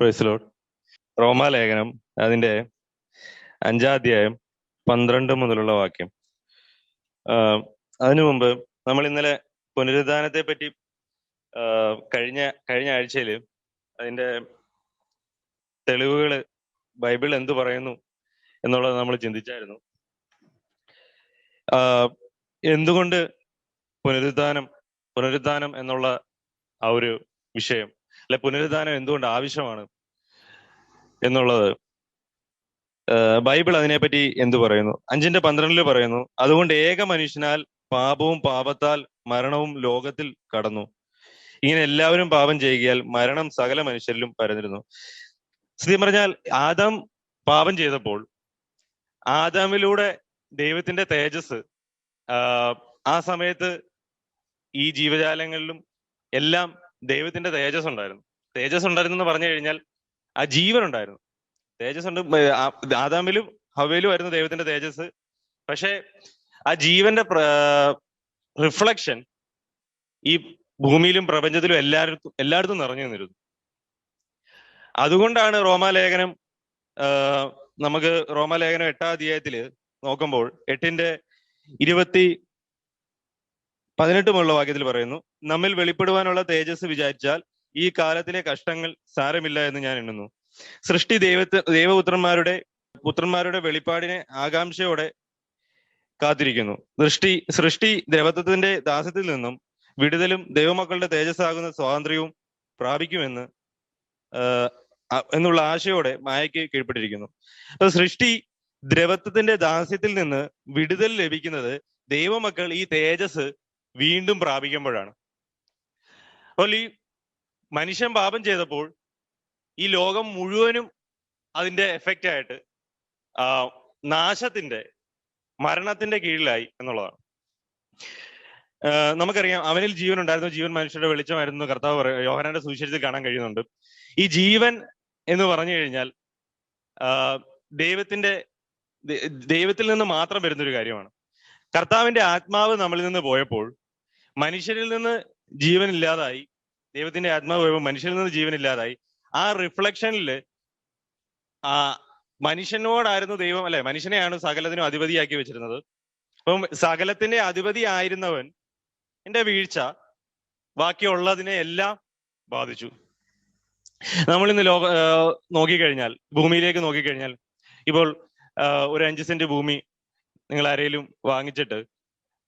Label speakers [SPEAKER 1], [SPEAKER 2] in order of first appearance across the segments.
[SPEAKER 1] പ്രൈസലോഡ് റോമാലേഖനം അതിന്റെ അഞ്ചാധ്യായം പന്ത്രണ്ട് മുതലുള്ള വാക്യം അതിനു മുമ്പ് നമ്മൾ ഇന്നലെ പുനരുദ്ധാനത്തെ പറ്റി കഴിഞ്ഞ കഴിഞ്ഞ ആഴ്ചയിൽ അതിന്റെ തെളിവുകൾ ബൈബിൾ എന്തു പറയുന്നു എന്നുള്ളത് നമ്മൾ ചിന്തിച്ചായിരുന്നു എന്തുകൊണ്ട് പുനരുദ്ധാനം പുനരുദ്ധാനം എന്നുള്ള ആ ഒരു വിഷയം അല്ലെ പുനരുദ്ധാനം എന്തുകൊണ്ട് ആവശ്യമാണ് എന്നുള്ളത് ബൈബിൾ അതിനെപ്പറ്റി എന്തു പറയുന്നു അഞ്ചിന്റെ പന്ത്രണ്ടിൽ പറയുന്നു അതുകൊണ്ട് ഏക മനുഷ്യനാൽ പാപവും പാപത്താൽ മരണവും ലോകത്തിൽ കടന്നു ഇങ്ങനെ എല്ലാവരും പാപം ചെയ്യുകയാൽ മരണം സകല മനുഷ്യരിലും പരന്നിരുന്നു സത്യം പറഞ്ഞാൽ ആദാം പാപം ചെയ്തപ്പോൾ ആദാമിലൂടെ ദൈവത്തിന്റെ തേജസ് ആ സമയത്ത് ഈ ജീവജാലങ്ങളിലും എല്ലാം ദൈവത്തിന്റെ തേജസ് ഉണ്ടായിരുന്നു തേജസ് ഉണ്ടായിരുന്നു എന്ന് പറഞ്ഞു കഴിഞ്ഞാൽ ആ ജീവൻ ഉണ്ടായിരുന്നു തേജസ് ഉണ്ട് ആദാമിലും ഹവയിലും ആയിരുന്നു ദൈവത്തിന്റെ തേജസ് പക്ഷേ ആ ജീവന്റെ റിഫ്ലക്ഷൻ ഈ ഭൂമിയിലും പ്രപഞ്ചത്തിലും എല്ലായിടത്തും എല്ലായിടത്തും നിറഞ്ഞു നിന്നിരുന്നു അതുകൊണ്ടാണ് റോമാലേഖനം നമുക്ക് റോമാലേഖനം എട്ടാം അധ്യായത്തില് നോക്കുമ്പോൾ എട്ടിന്റെ ഇരുപത്തി പതിനെട്ട് മുള്ള വാക്യത്തിൽ പറയുന്നു നമ്മിൽ വെളിപ്പെടുവാനുള്ള തേജസ് വിചാരിച്ചാൽ ഈ കാലത്തിലെ കഷ്ടങ്ങൾ സാരമില്ല എന്ന് ഞാൻ എണ്ണുന്നു സൃഷ്ടി ദൈവത്തെ ദൈവപുത്രന്മാരുടെ പുത്രന്മാരുടെ വെളിപ്പാടിനെ ആകാംക്ഷയോടെ കാത്തിരിക്കുന്നു സൃഷ്ടി സൃഷ്ടി ദേവത്വത്തിന്റെ ദാസത്തിൽ നിന്നും വിടുതലും ദൈവമക്കളുടെ തേജസ്സാകുന്ന സ്വാതന്ത്ര്യവും പ്രാപിക്കുമെന്ന് എന്നുള്ള ആശയോടെ മായയ്ക്ക് കീഴ്പ്പെട്ടിരിക്കുന്നു അപ്പൊ സൃഷ്ടി ദ്രവത്വത്തിന്റെ ദാസ്യത്തിൽ നിന്ന് വിടുതൽ ലഭിക്കുന്നത് ദൈവമക്കൾ ഈ തേജസ് വീണ്ടും പ്രാപിക്കുമ്പോഴാണ് അപ്പോൾ ഈ മനുഷ്യൻ പാപം ചെയ്തപ്പോൾ ഈ ലോകം മുഴുവനും അതിന്റെ എഫക്റ്റ് ആയിട്ട് നാശത്തിന്റെ മരണത്തിന്റെ കീഴിലായി എന്നുള്ളതാണ് നമുക്കറിയാം അവനിൽ ജീവൻ ഉണ്ടായിരുന്നു ജീവൻ മനുഷ്യരുടെ വെളിച്ചമായിരുന്നു കർത്താവ് യോഹനാന്റെ സുവിശേഷത്തിൽ കാണാൻ കഴിയുന്നുണ്ട് ഈ ജീവൻ എന്ന് പറഞ്ഞു കഴിഞ്ഞാൽ ദൈവത്തിന്റെ ദൈവത്തിൽ നിന്ന് മാത്രം വരുന്ന ഒരു കാര്യമാണ് കർത്താവിന്റെ ആത്മാവ് നമ്മളിൽ നിന്ന് പോയപ്പോൾ മനുഷ്യരിൽ നിന്ന് ജീവൻ ഇല്ലാതായി ദൈവത്തിന്റെ ആത്മാവ് മനുഷ്യനിൽ നിന്ന് ജീവനില്ലാതായി ആ റിഫ്ലക്ഷനിൽ ആ മനുഷ്യനോടായിരുന്നു ദൈവം അല്ലെ മനുഷ്യനെയാണ് സകലത്തിനും അധിപതിയാക്കി വെച്ചിരുന്നത് അപ്പം സകലത്തിന്റെ അധിപതി ആയിരുന്നവൻ എന്റെ വീഴ്ച ബാക്കിയുള്ളതിനെ എല്ലാം ബാധിച്ചു നമ്മൾ ഇന്ന് ലോക നോക്കിക്കഴിഞ്ഞാൽ ഭൂമിയിലേക്ക് നോക്കിക്കഴിഞ്ഞാൽ ഇപ്പോൾ ഒരു അഞ്ച് സെന്റ് ഭൂമി നിങ്ങൾ ആരെങ്കിലും വാങ്ങിച്ചിട്ട്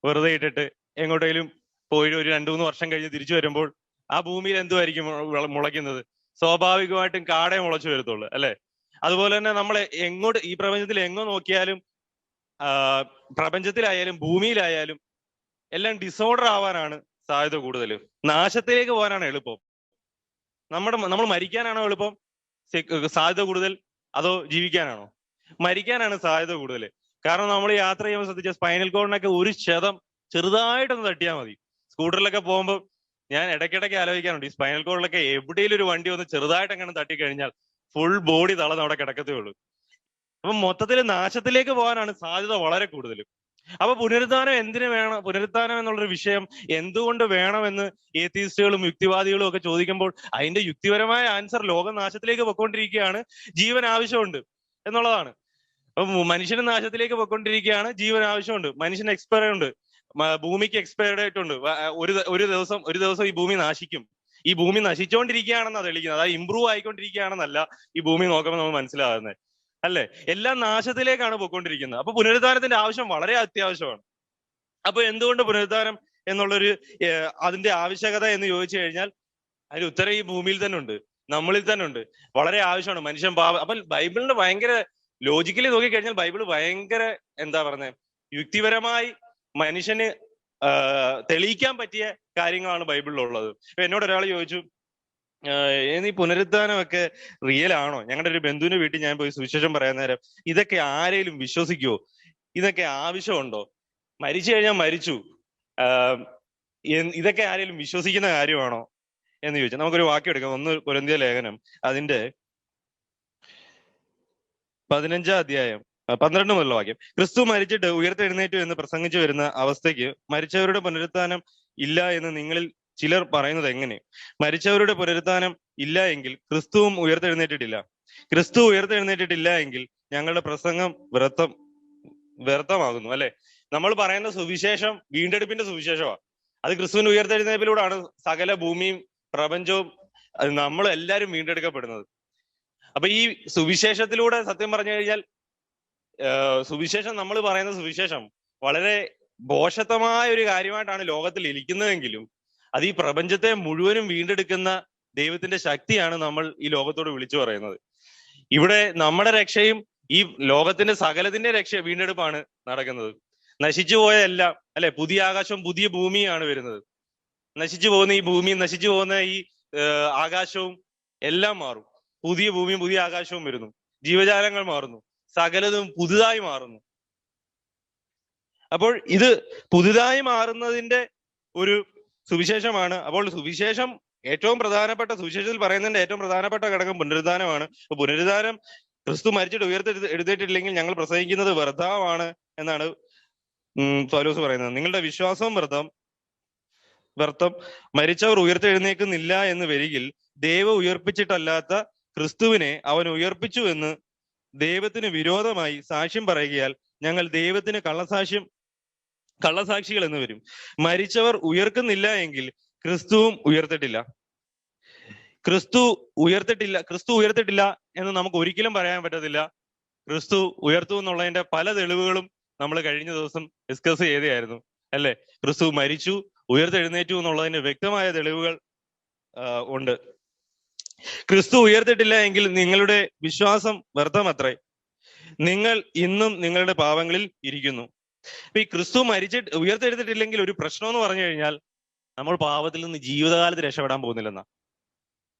[SPEAKER 1] വെറുതെ ഇട്ടിട്ട് എങ്ങോട്ടെങ്കിലും പോയി ഒരു രണ്ടു മൂന്ന് വർഷം കഴിഞ്ഞ് തിരിച്ചു വരുമ്പോൾ ആ ഭൂമിയിൽ എന്തുമായിരിക്കും മുളയ്ക്കുന്നത് സ്വാഭാവികമായിട്ടും കാടേ മുളച്ചു വരത്തുള്ളൂ അല്ലെ അതുപോലെ തന്നെ നമ്മൾ എങ്ങോട്ട് ഈ പ്രപഞ്ചത്തിൽ എങ്ങോ നോക്കിയാലും പ്രപഞ്ചത്തിലായാലും ഭൂമിയിലായാലും എല്ലാം ഡിസോർഡർ ആവാനാണ് സാധ്യത കൂടുതൽ നാശത്തിലേക്ക് പോകാനാണ് എളുപ്പം നമ്മുടെ നമ്മൾ മരിക്കാനാണോ എളുപ്പം സാധ്യത കൂടുതൽ അതോ ജീവിക്കാനാണോ മരിക്കാനാണ് സാധ്യത കൂടുതൽ കാരണം നമ്മൾ യാത്ര ചെയ്യുമ്പോൾ ശ്രദ്ധിച്ച സ്പൈനൽ കോഡിനൊക്കെ ഒരു ശതം ചെറുതായിട്ടൊന്ന് തട്ടിയാൽ മതി സ്കൂട്ടറിലൊക്കെ പോകുമ്പോൾ ഞാൻ ഇടയ്ക്കിടയ്ക്ക് ആലോചിക്കാറുണ്ട് ഈ സ്പൈനൽ കോഡിലൊക്കെ എവിടെയെങ്കിലും ഒരു വണ്ടി ഒന്ന് ചെറുതായിട്ട് അങ്ങനെ തട്ടി കഴിഞ്ഞാൽ ഫുൾ ബോഡി തള നമ്മുടെ കിടക്കത്തേ ഉള്ളൂ അപ്പം മൊത്തത്തിൽ നാശത്തിലേക്ക് പോകാനാണ് സാധ്യത വളരെ കൂടുതലും അപ്പൊ പുനരുദ്ധാനം എന്തിനു വേണം പുനരുദ്ധാനം എന്നുള്ളൊരു വിഷയം എന്തുകൊണ്ട് വേണമെന്ന് ഏത്തീസ്റ്റുകളും യുക്തിവാദികളും ഒക്കെ ചോദിക്കുമ്പോൾ അതിന്റെ യുക്തിപരമായ ആൻസർ ലോകം നാശത്തിലേക്ക് പൊക്കോണ്ടിരിക്കുകയാണ് ജീവൻ ആവശ്യമുണ്ട് എന്നുള്ളതാണ് അപ്പൊ മനുഷ്യന് നാശത്തിലേക്ക് പൊക്കോണ്ടിരിക്കുകയാണ് ജീവൻ ആവശ്യമുണ്ട് മനുഷ്യന് എക്സ്പയർ ഉണ്ട് ഭൂമിക്ക് എക്സ്പയർഡ് ആയിട്ടുണ്ട് ഒരു ഒരു ദിവസം ഒരു ദിവസം ഈ ഭൂമി നാശിക്കും ഈ ഭൂമി നശിച്ചുകൊണ്ടിരിക്കുകയാണെന്നാണ് തെളിയിക്കുന്നത് അതായത് ഇമ്പ്രൂവ് ആയിക്കൊണ്ടിരിക്കുകയാണെന്നല്ല ഈ ഭൂമി നോക്കുമ്പോൾ നമ്മൾ മനസ്സിലാകുന്നത് അല്ലെ എല്ലാം നാശത്തിലേക്കാണ് പോയിക്കൊണ്ടിരിക്കുന്നത് അപ്പൊ പുനരുദ്ധാനത്തിന്റെ ആവശ്യം വളരെ അത്യാവശ്യമാണ് അപ്പൊ എന്തുകൊണ്ട് പുനരുദ്ധാനം എന്നുള്ളൊരു അതിന്റെ ആവശ്യകത എന്ന് ചോദിച്ചു കഴിഞ്ഞാൽ അതിന് ഉത്തരം ഈ ഭൂമിയിൽ തന്നെ ഉണ്ട് നമ്മളിൽ തന്നെ ഉണ്ട് വളരെ ആവശ്യമാണ് മനുഷ്യൻ പാപ അപ്പൊ ബൈബിളിന്റെ ഭയങ്കര ലോജിക്കലി നോക്കിക്കഴിഞ്ഞാൽ ബൈബിൾ ഭയങ്കര എന്താ പറഞ്ഞേ യുക്തിപരമായി മനുഷ്യന് തെളിയിക്കാൻ പറ്റിയ കാര്യങ്ങളാണ് ബൈബിളിലുള്ളത് എന്നോട് ഒരാൾ ചോദിച്ചു ഈ പുനരുദ്ധാനമൊക്കെ റിയൽ ആണോ ഞങ്ങളുടെ ഒരു ബന്ധുവിന്റെ വീട്ടിൽ ഞാൻ പോയി സുവിശേഷം പറയാൻ നേരം ഇതൊക്കെ ആരെങ്കിലും വിശ്വസിക്കുവോ ഇതൊക്കെ ആവശ്യമുണ്ടോ മരിച്ചു കഴിഞ്ഞാൽ മരിച്ചു ഇതൊക്കെ ആരെങ്കിലും വിശ്വസിക്കുന്ന കാര്യമാണോ എന്ന് ചോദിച്ചു നമുക്കൊരു വാക്യം എടുക്കാം ഒന്ന് കൊരന്തിയ ലേഖനം അതിന്റെ പതിനഞ്ചാം അധ്യായം പന്ത്രണ്ട് മുതലുള്ള വാക്യം ക്രിസ്തു മരിച്ചിട്ട് ഉയർത്തെഴുന്നേറ്റു എന്ന് പ്രസംഗിച്ചു വരുന്ന അവസ്ഥയ്ക്ക് മരിച്ചവരുടെ പുനരുത്ഥാനം ഇല്ല എന്ന് നിങ്ങളിൽ ചിലർ പറയുന്നത് എങ്ങനെ മരിച്ചവരുടെ പുനരുത്ഥാനം ഇല്ല എങ്കിൽ ക്രിസ്തുവും ഉയർത്തെഴുന്നേറ്റിട്ടില്ല ക്രിസ്തു ഉയർത്തെഴുന്നേറ്റിട്ടില്ല എങ്കിൽ ഞങ്ങളുടെ പ്രസംഗം വ്യർത്ഥം വ്യർത്ഥമാകുന്നു അല്ലെ നമ്മൾ പറയുന്ന സുവിശേഷം വീണ്ടെടുപ്പിന്റെ സുവിശേഷമാണ് അത് ക്രിസ്തുവിന് ഉയർത്തെഴുന്നേപ്പിലൂടെയാണ് സകല ഭൂമിയും പ്രപഞ്ചവും നമ്മൾ എല്ലാവരും വീണ്ടെടുക്കപ്പെടുന്നത് അപ്പൊ ഈ സുവിശേഷത്തിലൂടെ സത്യം പറഞ്ഞു കഴിഞ്ഞാൽ സുവിശേഷം നമ്മൾ പറയുന്ന സുവിശേഷം വളരെ ബോഷത്വമായ ഒരു കാര്യമായിട്ടാണ് ലോകത്തിൽ ഇരിക്കുന്നതെങ്കിലും അത് ഈ പ്രപഞ്ചത്തെ മുഴുവനും വീണ്ടെടുക്കുന്ന ദൈവത്തിന്റെ ശക്തിയാണ് നമ്മൾ ഈ ലോകത്തോട് വിളിച്ചു പറയുന്നത് ഇവിടെ നമ്മുടെ രക്ഷയും ഈ ലോകത്തിന്റെ സകലത്തിന്റെ രക്ഷ വീണ്ടെടുപ്പാണ് നടക്കുന്നത് നശിച്ചു പോയ എല്ലാം അല്ലെ പുതിയ ആകാശവും പുതിയ ഭൂമിയാണ് വരുന്നത് നശിച്ചു പോകുന്ന ഈ ഭൂമിയും നശിച്ചു പോകുന്ന ഈ ആകാശവും എല്ലാം മാറും പുതിയ ഭൂമിയും പുതിയ ആകാശവും വരുന്നു ജീവജാലങ്ങൾ മാറുന്നു സകലതും പുതുതായി മാറുന്നു അപ്പോൾ ഇത് പുതുതായി മാറുന്നതിന്റെ ഒരു സുവിശേഷമാണ് അപ്പോൾ സുവിശേഷം ഏറ്റവും പ്രധാനപ്പെട്ട സുവിശേഷത്തിൽ പറയുന്നതിന്റെ ഏറ്റവും പ്രധാനപ്പെട്ട ഘടകം പുനരുദ്ധാനമാണ് പുനരുദ്ധാനം ക്രിസ്തു മരിച്ചിട്ട് ഉയർത്തെടുത്ത് എഴുതേറ്റില്ലെങ്കിൽ ഞങ്ങൾ പ്രസംഗിക്കുന്നത് വ്യർത്ഥമാണ് എന്നാണ് പൗലോസ് പറയുന്നത് നിങ്ങളുടെ വിശ്വാസവും വ്രതം വ്രതം മരിച്ചവർ ഉയർത്തെഴുന്നേക്കുന്നില്ല എന്ന് വരികിൽ ദൈവം ഉയർപ്പിച്ചിട്ടല്ലാത്ത ക്രിസ്തുവിനെ അവൻ ഉയർപ്പിച്ചു എന്ന് ദൈവത്തിന് വിരോധമായി സാക്ഷ്യം പറയുകയാൽ ഞങ്ങൾ ദൈവത്തിന് കള്ളസാക്ഷ്യം കള്ളസാക്ഷികൾ എന്ന് വരും മരിച്ചവർ ഉയർക്കുന്നില്ല എങ്കിൽ ക്രിസ്തുവും ഉയർത്തിട്ടില്ല ക്രിസ്തു ഉയർത്തിട്ടില്ല ക്രിസ്തു ഉയർത്തിട്ടില്ല എന്ന് നമുക്ക് ഒരിക്കലും പറയാൻ പറ്റത്തില്ല ക്രിസ്തു ഉയർത്തു എന്നുള്ളതിന്റെ പല തെളിവുകളും നമ്മൾ കഴിഞ്ഞ ദിവസം ഡിസ്കസ് ചെയ്തായിരുന്നു അല്ലെ ക്രിസ്തു മരിച്ചു ഉയർത്തെഴുന്നേറ്റു എന്നുള്ളതിന്റെ വ്യക്തമായ തെളിവുകൾ ഉണ്ട് ക്രിസ്തു ഉയർത്തിട്ടില്ല എങ്കിൽ നിങ്ങളുടെ വിശ്വാസം വ്യർത്ഥമത്രേ നിങ്ങൾ ഇന്നും നിങ്ങളുടെ പാവങ്ങളിൽ ഇരിക്കുന്നു അപ്പൊ ഈ ക്രിസ്തു മരിച്ചിട്ട് ഉയർത്തെടുത്തിട്ടില്ലെങ്കിൽ ഒരു പ്രശ്നം എന്ന് പറഞ്ഞു കഴിഞ്ഞാൽ നമ്മൾ പാപത്തിൽ നിന്ന് ജീവിതകാലത്ത് രക്ഷപ്പെടാൻ പോകുന്നില്ലെന്നാ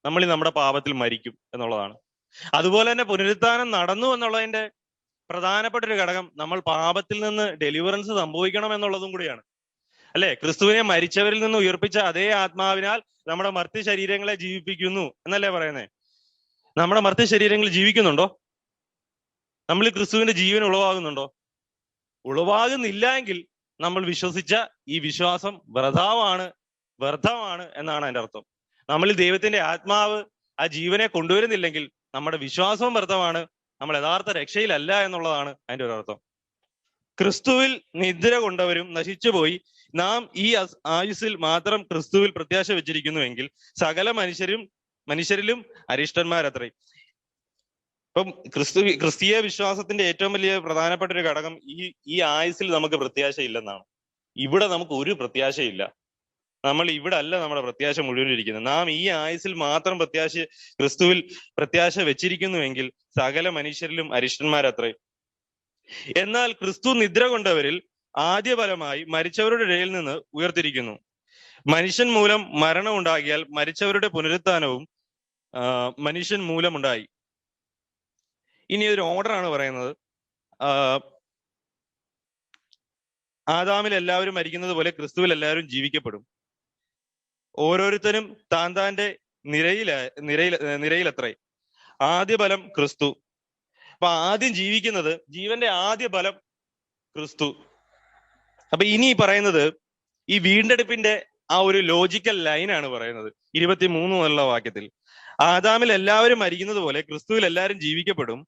[SPEAKER 1] നമ്മൾ നമ്മുടെ പാപത്തിൽ മരിക്കും എന്നുള്ളതാണ് അതുപോലെ തന്നെ പുനരുത്ഥാനം നടന്നു എന്നുള്ളതിന്റെ പ്രധാനപ്പെട്ട ഒരു ഘടകം നമ്മൾ പാപത്തിൽ നിന്ന് ഡെലിവറൻസ് സംഭവിക്കണം എന്നുള്ളതും കൂടിയാണ് അല്ലെ ക്രിസ്തുവിനെ മരിച്ചവരിൽ നിന്ന് ഉയർപ്പിച്ച അതേ ആത്മാവിനാൽ നമ്മുടെ മർത്യ ശരീരങ്ങളെ ജീവിപ്പിക്കുന്നു എന്നല്ലേ പറയുന്നത് നമ്മുടെ മർത്യ ശരീരങ്ങൾ ജീവിക്കുന്നുണ്ടോ നമ്മൾ ക്രിസ്തുവിന്റെ ജീവൻ ഉളവാകുന്നുണ്ടോ ഉളവാകുന്നില്ല എങ്കിൽ നമ്മൾ വിശ്വസിച്ച ഈ വിശ്വാസം വ്രതാവാണ് വ്രതമാണ് എന്നാണ് അതിന്റെ അർത്ഥം നമ്മൾ ദൈവത്തിന്റെ ആത്മാവ് ആ ജീവനെ കൊണ്ടുവരുന്നില്ലെങ്കിൽ നമ്മുടെ വിശ്വാസവും വ്രതമാണ് നമ്മൾ യഥാർത്ഥ രക്ഷയിലല്ല എന്നുള്ളതാണ് അതിന്റെ ഒരു അർത്ഥം ക്രിസ്തുവിൽ നിദ്ര കൊണ്ടവരും നശിച്ചുപോയി നാം ഈ ആയുസ്സിൽ മാത്രം ക്രിസ്തുവിൽ പ്രത്യാശ വെച്ചിരിക്കുന്നുവെങ്കിൽ സകല മനുഷ്യരും മനുഷ്യരിലും അരിഷ്ടന്മാരത്രേ ഇപ്പം ക്രിസ്തു ക്രിസ്തീയ വിശ്വാസത്തിന്റെ ഏറ്റവും വലിയ പ്രധാനപ്പെട്ട ഒരു ഘടകം ഈ ഈ ആയുസ്സിൽ നമുക്ക് പ്രത്യാശ ഇല്ലെന്നാണ് ഇവിടെ നമുക്ക് ഒരു പ്രത്യാശയില്ല നമ്മൾ ഇവിടെ അല്ല നമ്മുടെ പ്രത്യാശ മുഴുവൻ നാം ഈ ആയുസിൽ മാത്രം പ്രത്യാശ ക്രിസ്തുവിൽ പ്രത്യാശ വെച്ചിരിക്കുന്നുവെങ്കിൽ സകല മനുഷ്യരിലും അരിഷ്ടന്മാരത്രേ എന്നാൽ ക്രിസ്തു നിദ്ര കൊണ്ടവരിൽ ആദ്യഫലമായി മരിച്ചവരുടെ ഇടയിൽ നിന്ന് ഉയർത്തിരിക്കുന്നു മനുഷ്യൻ മൂലം മരണം ഉണ്ടാകിയാൽ മരിച്ചവരുടെ പുനരുത്ഥാനവും മനുഷ്യൻ മൂലമുണ്ടായി ഇനി ഒരു ഓർഡറാണ് പറയുന്നത് ആദാമിൽ എല്ലാവരും മരിക്കുന്നത് പോലെ ക്രിസ്തുവിൽ എല്ലാവരും ജീവിക്കപ്പെടും ഓരോരുത്തരും താൻ താന്റെ നിരയില നിരയിൽ നിരയിലത്രേ ആദ്യ ബലം ക്രിസ്തു അപ്പൊ ആദ്യം ജീവിക്കുന്നത് ജീവന്റെ ആദ്യ ബലം ക്രിസ്തു അപ്പൊ ഇനി പറയുന്നത് ഈ വീണ്ടെടുപ്പിന്റെ ആ ഒരു ലോജിക്കൽ ലൈനാണ് പറയുന്നത് ഇരുപത്തി മൂന്ന് മുതലുള്ള വാക്യത്തിൽ ആദാമിൽ എല്ലാവരും മരിക്കുന്നത് പോലെ ക്രിസ്തുവിൽ എല്ലാവരും ജീവിക്കപ്പെടും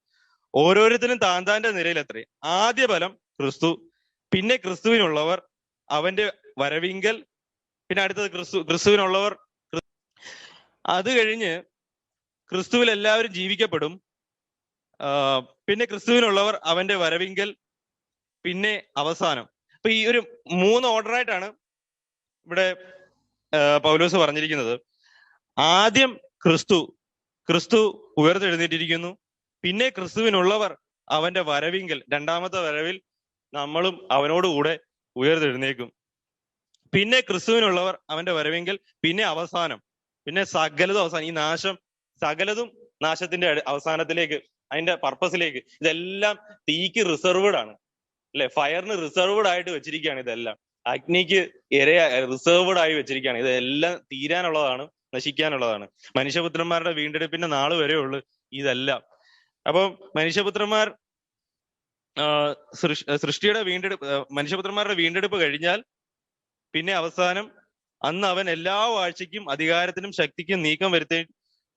[SPEAKER 1] ഓരോരുത്തരും താൻ താന്റെ നിരയിലെത്രേ ആദ്യ ഫലം ക്രിസ്തു പിന്നെ ക്രിസ്തുവിനുള്ളവർ അവന്റെ വരവിങ്കൽ പിന്നെ അടുത്തത് ക്രിസ്തു ക്രിസ്തുവിനുള്ളവർ അത് കഴിഞ്ഞ് ക്രിസ്തുവിൽ എല്ലാവരും ജീവിക്കപ്പെടും പിന്നെ ക്രിസ്തുവിനുള്ളവർ അവന്റെ വരവിങ്കൽ പിന്നെ അവസാനം അപ്പൊ ഈ ഒരു മൂന്ന് ഓർഡർ ആയിട്ടാണ് ഇവിടെ പൗലോസ് പറഞ്ഞിരിക്കുന്നത് ആദ്യം ക്രിസ്തു ക്രിസ്തു ഉയർത്തെഴുന്നേറ്റിരിക്കുന്നു പിന്നെ ക്രിസ്തുവിനുള്ളവർ അവന്റെ വരവിങ്കൽ രണ്ടാമത്തെ വരവിൽ നമ്മളും അവനോടുകൂടെ ഉയർത്തെഴുന്നേക്കും പിന്നെ ക്രിസ്തുവിനുള്ളവർ അവന്റെ വരവിങ്കൽ പിന്നെ അവസാനം പിന്നെ സകലതും അവസാനം ഈ നാശം സകലതും നാശത്തിന്റെ അവസാനത്തിലേക്ക് അതിന്റെ പർപ്പസിലേക്ക് ഇതെല്ലാം തീക്ക് റിസർവ്ഡ് ആണ് അല്ലെ ഫയറിന് റിസർവ്ഡ് ആയിട്ട് വെച്ചിരിക്കുകയാണ് ഇതെല്ലാം അഗ്നിക്ക് ഇരയ റിസർവ്ഡ് ആയി വെച്ചിരിക്കുകയാണ് ഇതെല്ലാം തീരാനുള്ളതാണ് നശിക്കാനുള്ളതാണ് മനുഷ്യപുത്രന്മാരുടെ വീണ്ടെടുപ്പിന്റെ നാള് വരെ ഉള്ളു ഇതെല്ലാം അപ്പം മനുഷ്യപുത്രന്മാർ സൃഷ്ടിയുടെ വീണ്ടെടുപ്പ് മനുഷ്യപുത്രന്മാരുടെ വീണ്ടെടുപ്പ് കഴിഞ്ഞാൽ പിന്നെ അവസാനം അന്ന് അവൻ എല്ലാ വാഴ്ചയ്ക്കും അധികാരത്തിനും ശക്തിക്കും നീക്കം വരുത്തി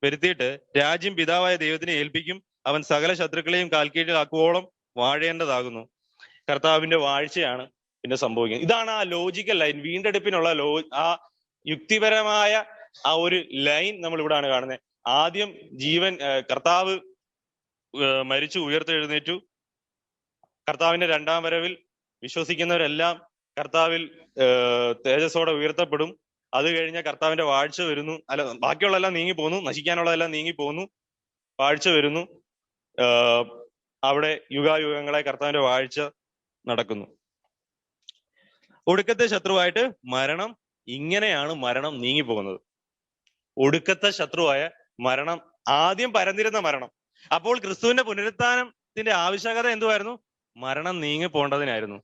[SPEAKER 1] വരുത്തിയിട്ട് രാജ്യം പിതാവായ ദൈവത്തിനെ ഏൽപ്പിക്കും അവൻ സകല ശത്രുക്കളെയും കാൽക്കീഴിലാക്കുവോളം വാഴേണ്ടതാകുന്നു കർത്താവിന്റെ വാഴ്ചയാണ് പിന്നെ സംഭവിക്കുന്നത് ഇതാണ് ആ ലോജിക്കൽ ലൈൻ വീണ്ടെടുപ്പിനുള്ള ലോ ആ യുക്തിപരമായ ആ ഒരു ലൈൻ നമ്മൾ ഇവിടാണ് കാണുന്നത് ആദ്യം ജീവൻ കർത്താവ് മരിച്ചു ഉയർത്തെഴുന്നേറ്റു കർത്താവിന്റെ രണ്ടാം വരവിൽ വിശ്വസിക്കുന്നവരെല്ലാം കർത്താവിൽ തേജസ്സോടെ ഉയർത്തപ്പെടും അത് കഴിഞ്ഞ കർത്താവിന്റെ വാഴ്ച വരുന്നു അല്ല ബാക്കിയുള്ളതെല്ലാം നീങ്ങി പോകുന്നു നശിക്കാനുള്ളതെല്ലാം നീങ്ങി പോകുന്നു വാഴ്ച വരുന്നു അവിടെ യുഗായുഗങ്ങളെ കർത്താവിന്റെ വാഴ്ച നടക്കുന്നു ഒടുക്കത്തെ ശത്രുവായിട്ട് മരണം ഇങ്ങനെയാണ് മരണം നീങ്ങിപ്പോകുന്നത് ഒടുക്കത്തെ ശത്രുവായ മരണം ആദ്യം പരന്നിരുന്ന മരണം അപ്പോൾ ക്രിസ്തുവിന്റെ പുനരുത്ഥാനത്തിന്റെ ആവശ്യകത എന്തുവായിരുന്നു മരണം നീങ്ങി പോകേണ്ടതിനായിരുന്നു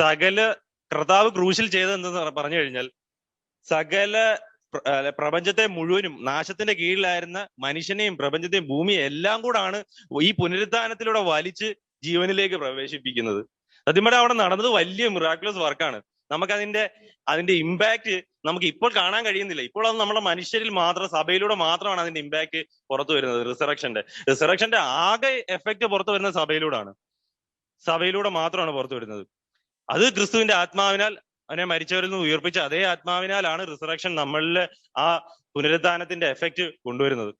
[SPEAKER 1] സകല കർത്താവ് ക്രൂശിൽ ചെയ്തത് എന്തെന്ന് പറഞ്ഞു കഴിഞ്ഞാൽ സകല പ്രപഞ്ചത്തെ മുഴുവനും നാശത്തിന്റെ കീഴിലായിരുന്ന മനുഷ്യനെയും പ്രപഞ്ചത്തെയും ഭൂമിയെ എല്ലാം കൂടാണ് ഈ പുനരുത്ഥാനത്തിലൂടെ വലിച്ച് ജീവനിലേക്ക് പ്രവേശിപ്പിക്കുന്നത് സത്യം അവിടെ നടന്നത് വലിയ മിറാക്കുലസ് വർക്കാണ് നമുക്ക് അതിന്റെ അതിന്റെ ഇമ്പാക്ട് നമുക്ക് ഇപ്പോൾ കാണാൻ കഴിയുന്നില്ല ഇപ്പോൾ അത് നമ്മുടെ മനുഷ്യരിൽ മാത്രം സഭയിലൂടെ മാത്രമാണ് അതിന്റെ ഇമ്പാക്ട് പുറത്തു വരുന്നത് റിസറക്ഷന്റെ റിസറക്ഷന്റെ ആകെ എഫക്റ്റ് പുറത്തു വരുന്നത് ആണ് സഭയിലൂടെ മാത്രമാണ് പുറത്തു വരുന്നത് അത് ക്രിസ്തുവിന്റെ ആത്മാവിനാൽ അവനെ മരിച്ചവരിൽ നിന്ന് ഉയർപ്പിച്ച അതേ ആത്മാവിനാലാണ് റിസറക്ഷൻ നമ്മളിലെ ആ പുനരുദ്ധാനത്തിന്റെ എഫക്റ്റ് കൊണ്ടുവരുന്നത്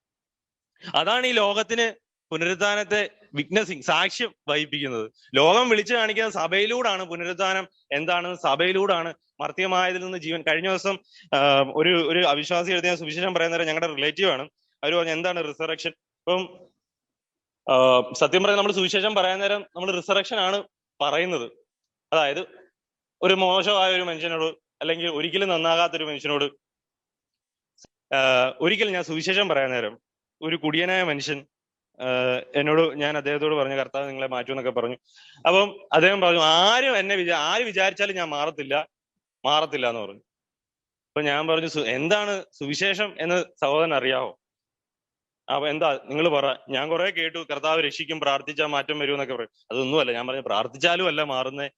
[SPEAKER 1] അതാണ് ഈ ലോകത്തിന് പുനരുദ്ധാനത്തെ വിഗ്നസിങ് സാക്ഷ്യം വഹിപ്പിക്കുന്നത് ലോകം വിളിച്ചു കാണിക്കുന്ന സഭയിലൂടാണ് പുനരുദ്ധാനം എന്താണെന്ന് സഭയിലൂടാണ് മർത്യമായതിൽ നിന്ന് ജീവൻ കഴിഞ്ഞ ദിവസം ഒരു ഒരു അവിശ്വാസി എഴുതിയ സുവിശേഷം പറയുന്നവരെ ഞങ്ങളുടെ റിലേറ്റീവ് ആണ് അവർ പറഞ്ഞു എന്താണ് റിസറക്ഷൻ ഇപ്പം സത്യം പറയാൻ നമ്മൾ സുവിശേഷം പറയാൻ നേരം നമ്മൾ റിസറക്ഷൻ ആണ് പറയുന്നത് അതായത് ഒരു മോശമായ ഒരു മനുഷ്യനോട് അല്ലെങ്കിൽ ഒരിക്കലും നന്നാകാത്ത ഒരു മനുഷ്യനോട് ഒരിക്കലും ഞാൻ സുവിശേഷം പറയാൻ നേരം ഒരു കുടിയനായ മനുഷ്യൻ എന്നോട് ഞാൻ അദ്ദേഹത്തോട് പറഞ്ഞു കർത്താവ് നിങ്ങളെ മാറ്റൂ എന്നൊക്കെ പറഞ്ഞു അപ്പം അദ്ദേഹം പറഞ്ഞു ആരും എന്നെ വിചാ ആര് വിചാരിച്ചാലും ഞാൻ മാറത്തില്ല മാറത്തില്ല എന്ന് പറഞ്ഞു അപ്പൊ ഞാൻ പറഞ്ഞു എന്താണ് സുവിശേഷം എന്ന് സഹോദരൻ അറിയാവോ അപ്പൊ എന്താ നിങ്ങൾ പറ ഞാൻ കുറെ കേട്ടു കർത്താവ് രക്ഷിക്കും പ്രാർത്ഥിച്ചാൽ മാറ്റം വരും എന്നൊക്കെ പറയും അതൊന്നുമല്ല ഞാൻ പറഞ്ഞു പ്രാർത്ഥിച്ചാലും അല്ല മാറുന്നേ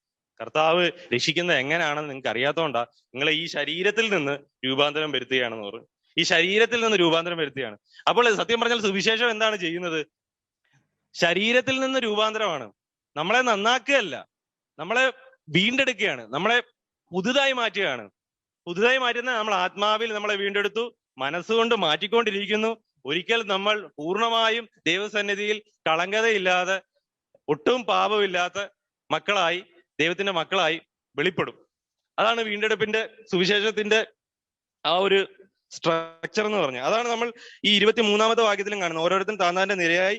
[SPEAKER 1] കർത്താവ് രക്ഷിക്കുന്നത് എങ്ങനെയാണെന്ന് നിങ്ങൾക്ക് അറിയാത്തതുകൊണ്ടാ നിങ്ങളെ ഈ ശരീരത്തിൽ നിന്ന് രൂപാന്തരം വരുത്തുകയാണെന്ന് പറഞ്ഞു ഈ ശരീരത്തിൽ നിന്ന് രൂപാന്തരം വരുത്തിയാണ് അപ്പോൾ സത്യം പറഞ്ഞാൽ സുവിശേഷം എന്താണ് ചെയ്യുന്നത് ശരീരത്തിൽ നിന്ന് രൂപാന്തരമാണ് നമ്മളെ നന്നാക്കുകയല്ല നമ്മളെ വീണ്ടെടുക്കുകയാണ് നമ്മളെ പുതുതായി മാറ്റുകയാണ് പുതുതായി മാറ്റുന്ന നമ്മൾ ആത്മാവിൽ നമ്മളെ വീണ്ടെടുത്തു മനസ്സുകൊണ്ട് മാറ്റിക്കൊണ്ടിരിക്കുന്നു ഒരിക്കൽ നമ്മൾ പൂർണ്ണമായും ദൈവസന്നിധിയിൽ കളങ്കതയില്ലാതെ ഒട്ടും പാപമില്ലാത്ത മക്കളായി ദൈവത്തിന്റെ മക്കളായി വെളിപ്പെടും അതാണ് വീണ്ടെടുപ്പിന്റെ സുവിശേഷത്തിന്റെ ആ ഒരു സ്ട്രക്ചർ എന്ന് പറഞ്ഞു അതാണ് നമ്മൾ ഈ ഇരുപത്തി മൂന്നാമത്തെ വാക്യത്തിലും കാണുന്നത് ഓരോരുത്തരും താന്താന്റെ നിരയായി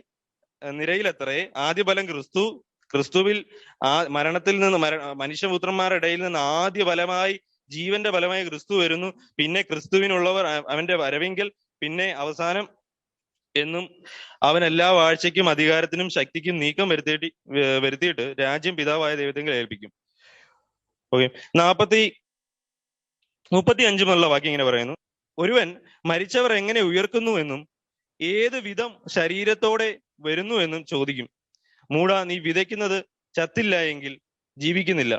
[SPEAKER 1] നിരയിലെത്രേ ആദ്യ ബലം ക്രിസ്തു ക്രിസ്തുവിൽ ആ മരണത്തിൽ നിന്ന് മര മനുഷ്യപുത്രന്മാരുടെ ഇടയിൽ നിന്ന് ആദ്യ ബലമായി ജീവന്റെ ബലമായി ക്രിസ്തു വരുന്നു പിന്നെ ക്രിസ്തുവിനുള്ളവർ അവന്റെ വരവെങ്കിൽ പിന്നെ അവസാനം എന്നും അവൻ എല്ലാ വാഴ്ചയ്ക്കും അധികാരത്തിനും ശക്തിക്കും നീക്കം വരുത്തിയിട്ട് വരുത്തിയിട്ട് രാജ്യം പിതാവായ ദൈവത്തെങ്കിൽ ഏൽപ്പിക്കും ഓക്കെ നാപ്പത്തി മുപ്പത്തി അഞ്ച് വാക്യം ഇങ്ങനെ പറയുന്നു ഒരുവൻ മരിച്ചവർ എങ്ങനെ ഉയർക്കുന്നുവെന്നും ഏത് വിധം ശരീരത്തോടെ വരുന്നുവെന്നും ചോദിക്കും മൂട നീ വിതയ്ക്കുന്നത് ചത്തില്ല എങ്കിൽ ജീവിക്കുന്നില്ല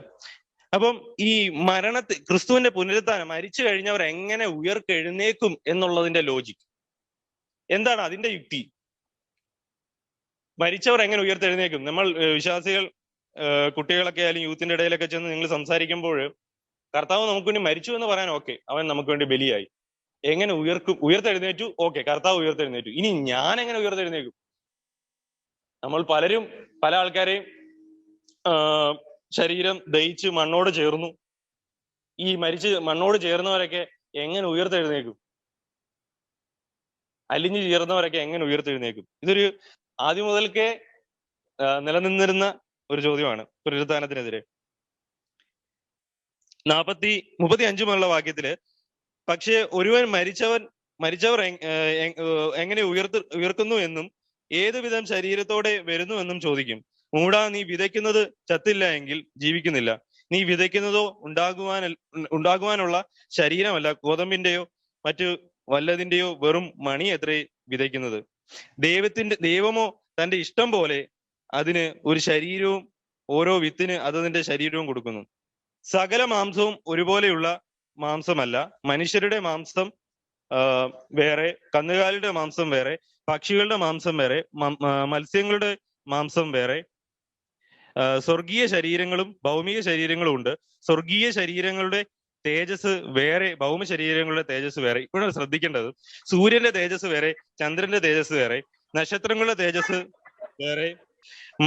[SPEAKER 1] അപ്പം ഈ മരണത്തിൽ ക്രിസ്തുവിന്റെ പുനരുത്ഥാനം മരിച്ചു കഴിഞ്ഞവർ എങ്ങനെ ഉയർക്കെഴുന്നേക്കും എന്നുള്ളതിന്റെ ലോജിക് എന്താണ് അതിന്റെ യുക്തി മരിച്ചവർ എങ്ങനെ ഉയർത്തെഴുന്നേക്കും നമ്മൾ വിശ്വാസികൾ കുട്ടികളൊക്കെ ആയാലും യൂത്തിന്റെ ഇടയിലൊക്കെ ചെന്ന് നിങ്ങൾ സംസാരിക്കുമ്പോൾ കർത്താവ് നമുക്ക് വേണ്ടി മരിച്ചു എന്ന് പറയാൻ ഓക്കെ അവൻ നമുക്ക് വേണ്ടി ബലിയായി എങ്ങനെ ഉയർക്കും ഉയർത്തെഴുന്നേറ്റു ഓക്കെ കർത്താവ് ഉയർത്തെഴുന്നേറ്റു ഇനി ഞാൻ എങ്ങനെ ഉയർത്തെഴുന്നേക്കും നമ്മൾ പലരും പല ആൾക്കാരെയും ശരീരം ദയിച്ച് മണ്ണോട് ചേർന്നു ഈ മരിച്ച് മണ്ണോട് ചേർന്നവരൊക്കെ എങ്ങനെ ഉയർത്തെഴുന്നേക്കും അലിഞ്ഞു ചേർന്നവരൊക്കെ എങ്ങനെ ഉയർത്തെഴുന്നേക്കും ഇതൊരു ആദ്യം മുതൽക്കേ നിലനിന്നിരുന്ന ഒരു ചോദ്യമാണ് പുനരുദ്ധാനത്തിനെതിരെ നാപ്പത്തി മുപ്പത്തി അഞ്ചുമുള്ള വാക്യത്തില് പക്ഷേ ഒരുവൻ മരിച്ചവൻ മരിച്ചവർ എങ്ങനെ ഉയർത്ത് ഉയർക്കുന്നു എന്നും ഏതുവിധം ശരീരത്തോടെ വരുന്നു എന്നും ചോദിക്കും മൂടാ നീ വിതയ്ക്കുന്നത് ചത്തില്ല എങ്കിൽ ജീവിക്കുന്നില്ല നീ വിതയ്ക്കുന്നതോ ഉണ്ടാകുവാൻ ഉണ്ടാകുവാനുള്ള ശരീരമല്ല ഗോതമ്പിന്റെയോ മറ്റു വല്ലതിന്റെയോ വെറും മണി എത്രേ വിതയ്ക്കുന്നത് ദൈവത്തിന്റെ ദൈവമോ തന്റെ ഇഷ്ടം പോലെ അതിന് ഒരു ശരീരവും ഓരോ വിത്തിന് അതതിന്റെ ശരീരവും കൊടുക്കുന്നു സകല മാംസവും ഒരുപോലെയുള്ള മാംസമല്ല മനുഷ്യരുടെ മാംസം വേറെ കന്നുകാലിയുടെ മാംസം വേറെ പക്ഷികളുടെ മാംസം വേറെ മത്സ്യങ്ങളുടെ മാംസം വേറെ സ്വർഗീയ ശരീരങ്ങളും ഭൗമിക ശരീരങ്ങളും ഉണ്ട് സ്വർഗീയ ശരീരങ്ങളുടെ തേജസ് വേറെ ഭൗമ ശരീരങ്ങളുടെ തേജസ് വേറെ ഇപ്പോഴാണ് ശ്രദ്ധിക്കേണ്ടത് സൂര്യന്റെ തേജസ് വേറെ ചന്ദ്രന്റെ തേജസ് വേറെ നക്ഷത്രങ്ങളുടെ തേജസ് വേറെ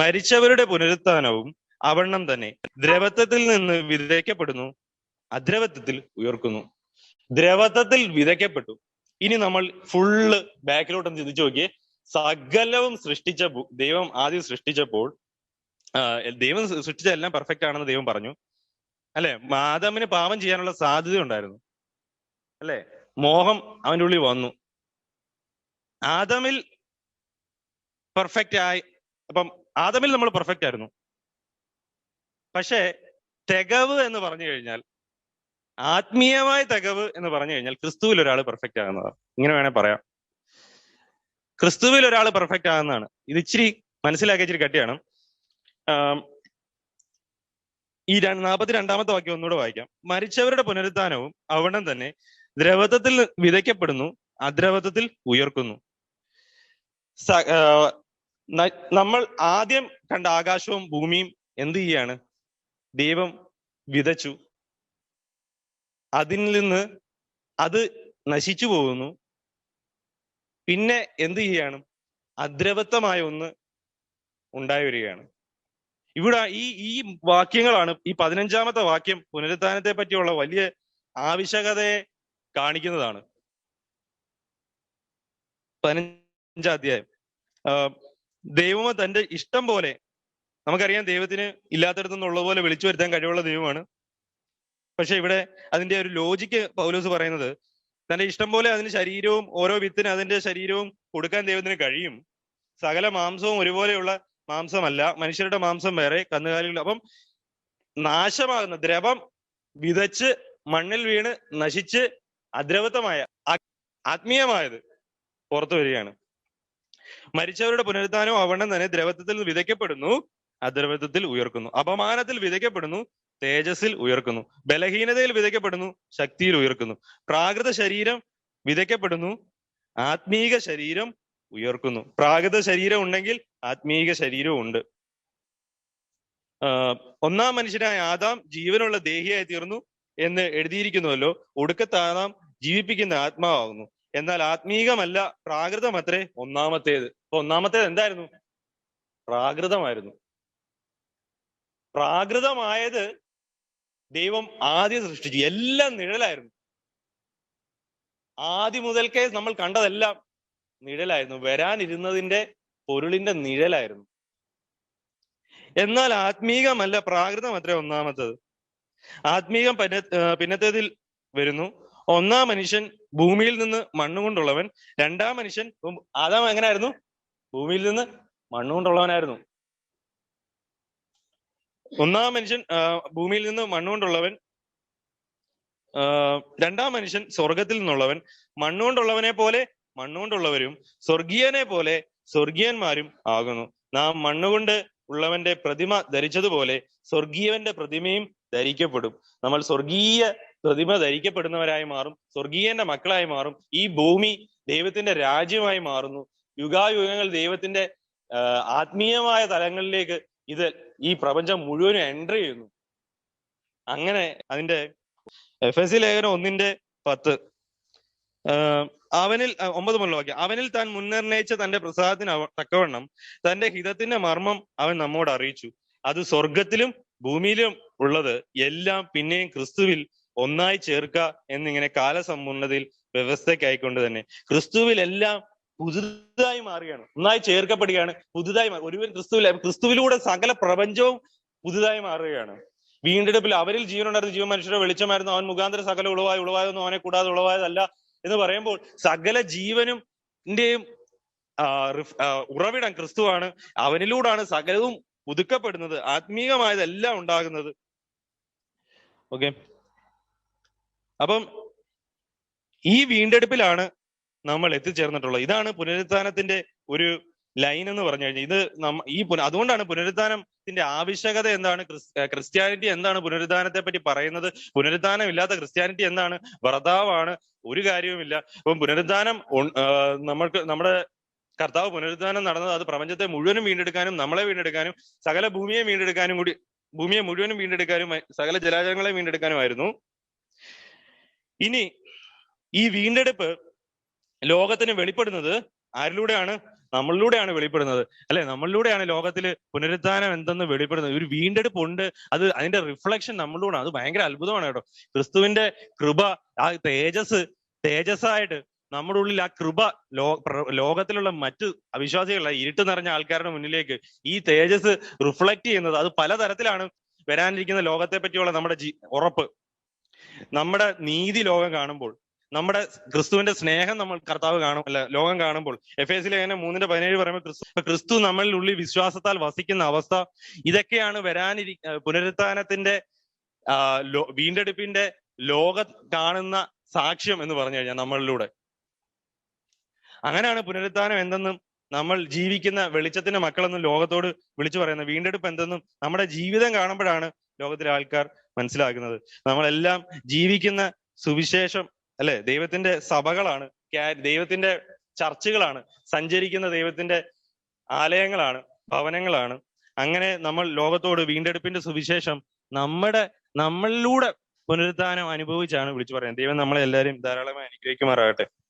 [SPEAKER 1] മരിച്ചവരുടെ പുനരുത്ഥാനവും അവണ്ണം തന്നെ ദ്രവത്വത്തിൽ നിന്ന് വിതയ്ക്കപ്പെടുന്നു അദ്രവത്വത്തിൽ ഉയർക്കുന്നു ദ്രവത്വത്തിൽ വിതയ്ക്കപ്പെട്ടു ഇനി നമ്മൾ ഫുള്ള് ബാക്കിലോട്ട് ചിന്തിച്ചു നോക്കിയേ സകലവും സൃഷ്ടിച്ച ദൈവം ആദ്യം സൃഷ്ടിച്ചപ്പോൾ ദൈവം സൃഷ്ടിച്ച എല്ലാം പെർഫെക്റ്റ് ആണെന്ന് ദൈവം പറഞ്ഞു അല്ലെ മാതാവിന് പാപം ചെയ്യാനുള്ള സാധ്യത ഉണ്ടായിരുന്നു അല്ലെ മോഹം അവന്റെ ഉള്ളിൽ വന്നു ആദമിൽ പെർഫെക്റ്റ് ആയി അപ്പം ആദമിൽ നമ്മൾ പെർഫെക്റ്റ് ആയിരുന്നു പക്ഷേ തികവ് എന്ന് പറഞ്ഞു കഴിഞ്ഞാൽ ആത്മീയമായ തികവ് എന്ന് പറഞ്ഞു കഴിഞ്ഞാൽ ക്രിസ്തുവിൽ ഒരാൾ പെർഫെക്റ്റ് ആകുന്നതാണ് ഇങ്ങനെ വേണേൽ പറയാം ക്രിസ്തുവിൽ ഒരാൾ പെർഫെക്റ്റ് ആകുന്നതാണ് ഇത് ഇച്ചിരി മനസ്സിലാക്കി ഇച്ചിരി കട്ടിയാണ് ഈ നാൽപ്പത്തി രണ്ടാമത്തെ വാക്യം ഒന്നുകൂടെ വായിക്കാം മരിച്ചവരുടെ പുനരുത്ഥാനവും അവിടം തന്നെ ദ്രവത്വത്തിൽ വിതയ്ക്കപ്പെടുന്നു അദ്രവത്വത്തിൽ ഉയർക്കുന്നു നമ്മൾ ആദ്യം കണ്ട ആകാശവും ഭൂമിയും എന്ത് ചെയ്യാണ് ദൈവം വിതച്ചു അതിൽ നിന്ന് അത് നശിച്ചു പോകുന്നു പിന്നെ എന്ത് ചെയ്യാണ് അദ്രവത്വമായ ഒന്ന് ഉണ്ടായി വരികയാണ് ഇവിടെ ഈ ഈ വാക്യങ്ങളാണ് ഈ പതിനഞ്ചാമത്തെ വാക്യം പുനരുത്ഥാനത്തെ പറ്റിയുള്ള വലിയ ആവശ്യകതയെ കാണിക്കുന്നതാണ് പതിനഞ്ചാധ്യായം ദൈവം തന്റെ ഇഷ്ടം പോലെ നമുക്കറിയാം ദൈവത്തിന് ഇല്ലാത്തടത്തുനിന്നുള്ള പോലെ വിളിച്ചു വരുത്താൻ കഴിവുള്ള ദൈവമാണ് പക്ഷെ ഇവിടെ അതിന്റെ ഒരു ലോജിക്ക് പൗലോസ് പറയുന്നത് തന്റെ ഇഷ്ടം പോലെ അതിന് ശരീരവും ഓരോ വിത്തിന് അതിന്റെ ശരീരവും കൊടുക്കാൻ ദൈവത്തിന് കഴിയും സകല മാംസവും ഒരുപോലെയുള്ള മാംസമല്ല മനുഷ്യരുടെ മാംസം വേറെ കന്നുകാലികൾ അപ്പം നാശമാകുന്ന ദ്രവം വിതച്ച് മണ്ണിൽ വീണ് നശിച്ച് അദ്രവത്തമായ ആത്മീയമായത് പുറത്തു വരികയാണ് മരിച്ചവരുടെ പുനരുദ്ധാനവും അവണ്ണം തന്നെ ദ്രവത്വത്തിൽ വിതയ്ക്കപ്പെടുന്നു അദ്രവത്വത്തിൽ ഉയർക്കുന്നു അപമാനത്തിൽ വിതയ്ക്കപ്പെടുന്നു തേജസ്സിൽ ഉയർക്കുന്നു ബലഹീനതയിൽ വിതയ്ക്കപ്പെടുന്നു ശക്തിയിൽ ഉയർക്കുന്നു പ്രാകൃത ശരീരം വിതയ്ക്കപ്പെടുന്നു ആത്മീക ശരീരം ഉയർക്കുന്നു പ്രാകൃത ശരീരം ഉണ്ടെങ്കിൽ ആത്മീക ശരീരവും ഉണ്ട് ഒന്നാം മനുഷ്യനായ ആദാം ജീവനുള്ള ദേഹിയായി തീർന്നു എന്ന് എഴുതിയിരിക്കുന്നുവല്ലോ ഒടുക്കത്തെ ജീവിപ്പിക്കുന്ന ആത്മാവാകുന്നു എന്നാൽ ആത്മീകമല്ല പ്രാകൃതമത്രേ ഒന്നാമത്തേത് അപ്പൊ ഒന്നാമത്തേത് എന്തായിരുന്നു പ്രാകൃതമായിരുന്നു പ്രാകൃതമായത് ദൈവം ആദ്യം സൃഷ്ടിച്ചു എല്ലാം നിഴലായിരുന്നു ആദ്യം മുതൽക്കേ നമ്മൾ കണ്ടതെല്ലാം നിഴലായിരുന്നു വരാനിരുന്നതിന്റെ പൊരുളിന്റെ നിഴലായിരുന്നു എന്നാൽ ആത്മീകമല്ല അത്ര ഒന്നാമത്തത് ആത്മീകം പിന്നെ പിന്നത്തേതിൽ വരുന്നു ഒന്നാം മനുഷ്യൻ ഭൂമിയിൽ നിന്ന് മണ്ണുകൊണ്ടുള്ളവൻ രണ്ടാം മനുഷ്യൻ ആദാം എങ്ങനെയായിരുന്നു ഭൂമിയിൽ നിന്ന് മണ്ണുകൊണ്ടുള്ളവനായിരുന്നു ഒന്നാം മനുഷ്യൻ ഭൂമിയിൽ നിന്ന് മണ്ണുകൊണ്ടുള്ളവൻ രണ്ടാം മനുഷ്യൻ സ്വർഗത്തിൽ നിന്നുള്ളവൻ മണ്ണുകൊണ്ടുള്ളവനെ പോലെ മണ്ണുകൊണ്ടുള്ളവരും സ്വർഗീയനെ പോലെ സ്വർഗീയന്മാരും ആകുന്നു നാം മണ്ണുകൊണ്ട് ഉള്ളവന്റെ പ്രതിമ ധരിച്ചതുപോലെ സ്വർഗീയവന്റെ പ്രതിമയും ധരിക്കപ്പെടും നമ്മൾ സ്വർഗീയ പ്രതിമ ധരിക്കപ്പെടുന്നവരായി മാറും സ്വർഗീയന്റെ മക്കളായി മാറും ഈ ഭൂമി ദൈവത്തിന്റെ രാജ്യമായി മാറുന്നു യുഗായുഗങ്ങൾ ദൈവത്തിന്റെ ആത്മീയമായ തലങ്ങളിലേക്ക് ഇത് ഈ പ്രപഞ്ചം മുഴുവനും എൻട്രി ചെയ്യുന്നു അങ്ങനെ അതിന്റെ എഫ് എസ് സി ലേഖനം ഒന്നിന്റെ പത്ത് അവനിൽ ഒമ്പത് മുതലുള്ള വാക്യം അവനിൽ താൻ മുൻനിർണയിച്ച തന്റെ പ്രസാദത്തിന് തക്കവണ്ണം തന്റെ ഹിതത്തിന്റെ മർമ്മം അവൻ നമ്മോട് അറിയിച്ചു അത് സ്വർഗത്തിലും ഭൂമിയിലും ഉള്ളത് എല്ലാം പിന്നെയും ക്രിസ്തുവിൽ ഒന്നായി ചേർക്ക എന്നിങ്ങനെ കാലസമ്പൂർണതയിൽ വ്യവസ്ഥയ്ക്കായിക്കൊണ്ട് തന്നെ ക്രിസ്തുവിൽ എല്ലാം പുതുതായി മാറുകയാണ് ഒന്നായി ചേർക്കപ്പെടുകയാണ് പുതുതായി ഒരുവൻ ക്രിസ്തുവിൽ ക്രിസ്തുവിലൂടെ സകല പ്രപഞ്ചവും പുതുതായി മാറുകയാണ് വീണ്ടെടുപ്പിൽ അവരിൽ ജീവനുണ്ടായിരുന്ന ജീവൻ മനുഷ്യരുടെ വെളിച്ചമായിരുന്നു അവൻ മുഖാന്തര സകല ഉളവായി ഉളവായതൊന്നും അവനെ കൂടാതെ ഉളവായതല്ല എന്ന് പറയുമ്പോൾ സകല ജീവനും ഉറവിടം ക്രിസ്തുവാണ് അവനിലൂടാണ് സകലവും പുതുക്കപ്പെടുന്നത് ആത്മീയമായതെല്ലാം ഉണ്ടാകുന്നത് ഓക്കെ അപ്പം ഈ വീണ്ടെടുപ്പിലാണ് നമ്മൾ എത്തിച്ചേർന്നിട്ടുള്ളത് ഇതാണ് പുനരുത്ഥാനത്തിന്റെ ഒരു ലൈൻ എന്ന് പറഞ്ഞു കഴിഞ്ഞാൽ ഇത് ഈ അതുകൊണ്ടാണ് പുനരുത്ഥാനത്തിന്റെ ആവശ്യകത എന്താണ് ക്രിസ്ത്യാനിറ്റി എന്താണ് പുനരുത്ഥാനത്തെ പറ്റി പറയുന്നത് പുനരുത്ഥാനം ഇല്ലാത്ത ക്രിസ്ത്യാനിറ്റി എന്താണ് വ്രതാവാണ് ഒരു കാര്യവുമില്ല അപ്പം പുനരുത്ഥാനം നമ്മൾക്ക് നമ്മുടെ കർത്താവ് പുനരുദ്ധാനം നടന്നത് അത് പ്രപഞ്ചത്തെ മുഴുവനും വീണ്ടെടുക്കാനും നമ്മളെ വീണ്ടെടുക്കാനും സകല ഭൂമിയെ വീണ്ടെടുക്കാനും കൂടി ഭൂമിയെ മുഴുവനും വീണ്ടെടുക്കാനും സകല ജലാശയങ്ങളെ വീണ്ടെടുക്കാനുമായിരുന്നു ഇനി ഈ വീണ്ടെടുപ്പ് ലോകത്തിന് വെളിപ്പെടുന്നത് ആരിലൂടെയാണ് നമ്മളിലൂടെയാണ് വെളിപ്പെടുന്നത് അല്ലെ നമ്മളിലൂടെയാണ് ലോകത്തിൽ പുനരുദ്ധാനം എന്തെന്ന് വെളിപ്പെടുന്നത് ഒരു വീണ്ടെടുപ്പ് ഉണ്ട് അത് അതിന്റെ റിഫ്ലക്ഷൻ നമ്മളിലൂടെ അത് ഭയങ്കര അത്ഭുതമാണ് കേട്ടോ ക്രിസ്തുവിന്റെ കൃപ ആ തേജസ് തേജസ്സായിട്ട് നമ്മുടെ ഉള്ളിൽ ആ കൃപ ലോ ലോകത്തിലുള്ള മറ്റ് അവിശ്വാസികളെ ഇരുട്ട് നിറഞ്ഞ ആൾക്കാരുടെ മുന്നിലേക്ക് ഈ തേജസ് റിഫ്ലക്ട് ചെയ്യുന്നത് അത് പലതരത്തിലാണ് വരാനിരിക്കുന്ന ലോകത്തെ പറ്റിയുള്ള നമ്മുടെ ഉറപ്പ് നമ്മുടെ നീതി ലോകം കാണുമ്പോൾ നമ്മുടെ ക്രിസ്തുവിന്റെ സ്നേഹം നമ്മൾ കർത്താവ് കാണും അല്ല ലോകം കാണുമ്പോൾ എഫ് എസ് ലേഖനം മൂന്നിന്റെ പതിനേഴ് പറയുമ്പോൾ ക്രിസ്തു ക്രിസ്തു നമ്മളിലുള്ളിൽ വിശ്വാസത്താൽ വസിക്കുന്ന അവസ്ഥ ഇതൊക്കെയാണ് വരാനിരി പുനരുത്ഥാനത്തിന്റെ വീണ്ടെടുപ്പിന്റെ ലോക കാണുന്ന സാക്ഷ്യം എന്ന് പറഞ്ഞു കഴിഞ്ഞാൽ നമ്മളിലൂടെ അങ്ങനെയാണ് പുനരുത്ഥാനം എന്തെന്നും നമ്മൾ ജീവിക്കുന്ന വെളിച്ചത്തിന്റെ മക്കളെന്നും ലോകത്തോട് വിളിച്ചു പറയുന്ന വീണ്ടെടുപ്പ് എന്തെന്നും നമ്മുടെ ജീവിതം കാണുമ്പോഴാണ് ലോകത്തിലെ ആൾക്കാർ മനസ്സിലാക്കുന്നത് നമ്മളെല്ലാം ജീവിക്കുന്ന സുവിശേഷം അല്ലെ ദൈവത്തിന്റെ സഭകളാണ് ദൈവത്തിന്റെ ചർച്ചുകളാണ് സഞ്ചരിക്കുന്ന ദൈവത്തിന്റെ ആലയങ്ങളാണ് ഭവനങ്ങളാണ് അങ്ങനെ നമ്മൾ ലോകത്തോട് വീണ്ടെടുപ്പിന്റെ സുവിശേഷം നമ്മുടെ നമ്മളിലൂടെ പുനരുത്ഥാനം അനുഭവിച്ചാണ് വിളിച്ചു പറയുന്നത് ദൈവം നമ്മളെ എല്ലാവരും ധാരാളമായി അനുഗ്രഹിക്കുമാറാകട്ടെ